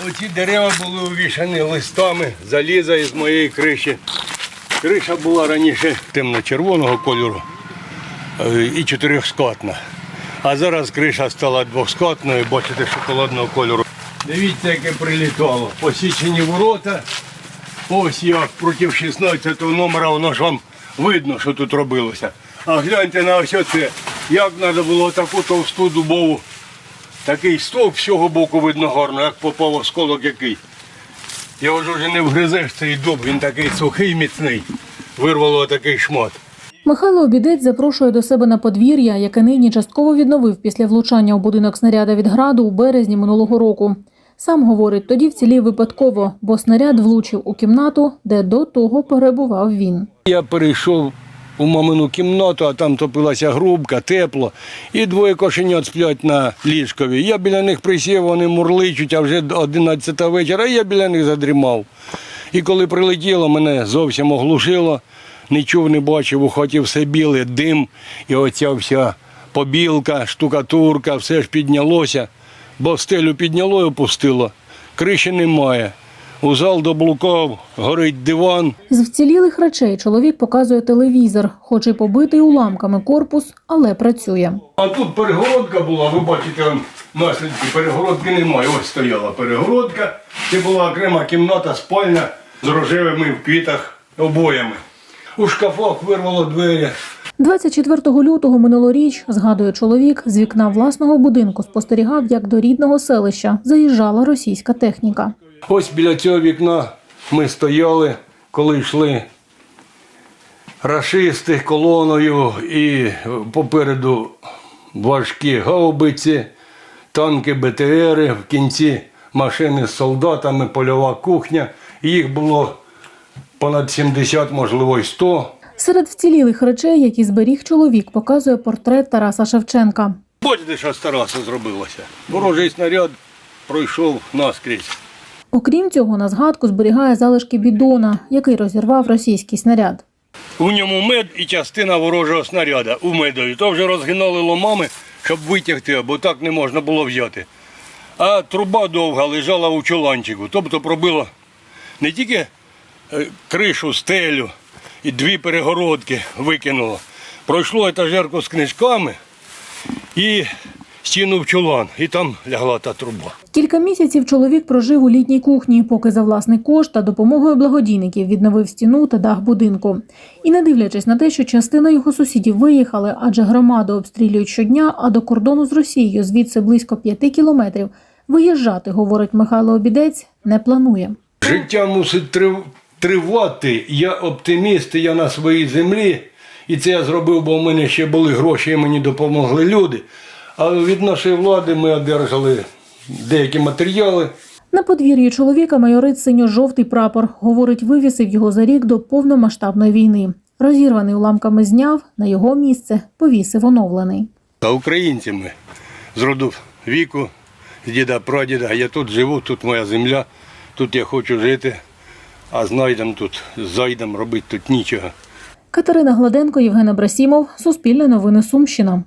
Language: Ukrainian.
Оці дерева були увішані листами, заліза із моєї криші. Криша була раніше темно-червоного кольору е, і чотирьохскатна. А зараз криша стала двохскатною, бачите, шоколадного кольору. Дивіться, яке прилітало. Посічені ворота. Ось як проти 16 номера, воно ж вам видно, що тут робилося. А гляньте на ось це. Як треба було таку товсту дубову. Такий стовп з цього боку видно гарно, як попав осколок який. Його ж уже не вгризеш цей дуб, він такий сухий, міцний. Вирвало такий шмат. Михайло Обідець запрошує до себе на подвір'я, яке нині частково відновив після влучання у будинок снаряда від граду у березні минулого року. Сам говорить, тоді вцілів випадково, бо снаряд влучив у кімнату, де до того перебував він. Я перейшов у мамину кімнату, а там топилася грубка, тепло, і двоє кошенят сплять на ліжкові. Я біля них присів, вони мурличуть, а вже 11 вечора, і я біля них задрімав. І коли прилетіло, мене зовсім оглушило, не чув, не бачив, у хаті все біле, дим, і оця вся побілка, штукатурка, все ж піднялося, бо стелю підняло і опустило. Криші немає. У зал доблукав, горить диван. З вцілілих речей чоловік показує телевізор, хоч і побитий уламками корпус, але працює. А тут перегородка була, ви бачите, он наслідки перегородки немає. Ось стояла перегородка. Це була окрема кімната, спальня з рожевими в квітах обоями. У шкафах вирвало двері. 24 лютого минулоріч, згадує чоловік, з вікна власного будинку спостерігав, як до рідного селища заїжджала російська техніка. Ось біля цього вікна ми стояли, коли йшли рашисти колоною і попереду важкі гаубиці, танки БТРи, в кінці машини з солдатами, польова кухня. Їх було понад 70, можливо, й 100. Серед вцілілих речей, які зберіг чоловік, показує портрет Тараса Шевченка. Бачите, що з Тараса зробилося. Ворожий снаряд пройшов наскрізь. Окрім цього, на згадку зберігає залишки бідона, який розірвав російський снаряд. У ньому мед і частина ворожого снаряда у медові. То вже розгинали ломами, щоб витягти, бо так не можна було взяти. А труба довга лежала у чоланчику. Тобто пробило не тільки е, кришу, стелю і дві перегородки викинуло. Пройшло етажерку з книжками і стіну в чолан. І там лягла та труба. Кілька місяців чоловік прожив у літній кухні, поки за власний кошт та допомогою благодійників відновив стіну та дах будинку. І не дивлячись на те, що частина його сусідів виїхали, адже громаду обстрілюють щодня, а до кордону з Росією звідси близько п'яти кілометрів. Виїжджати, говорить Михайло Обідець, не планує. Життя мусить трив- тривати. Я оптиміст, я на своїй землі. І це я зробив, бо в мене ще були гроші, і мені допомогли люди. А від нашої влади ми одержали деякі матеріали. На подвір'ї чоловіка майорить синьо-жовтий прапор. Говорить, вивісив його за рік до повномасштабної війни. Розірваний уламками зняв, на його місце повісив оновлений. А українці ми з роду віку, з діда прадіда. Я тут живу, тут моя земля, тут я хочу жити, а знайдем тут, зайдем, робити тут нічого. Катерина Гладенко, Євген Абрасімов, Суспільне новини Сумщина.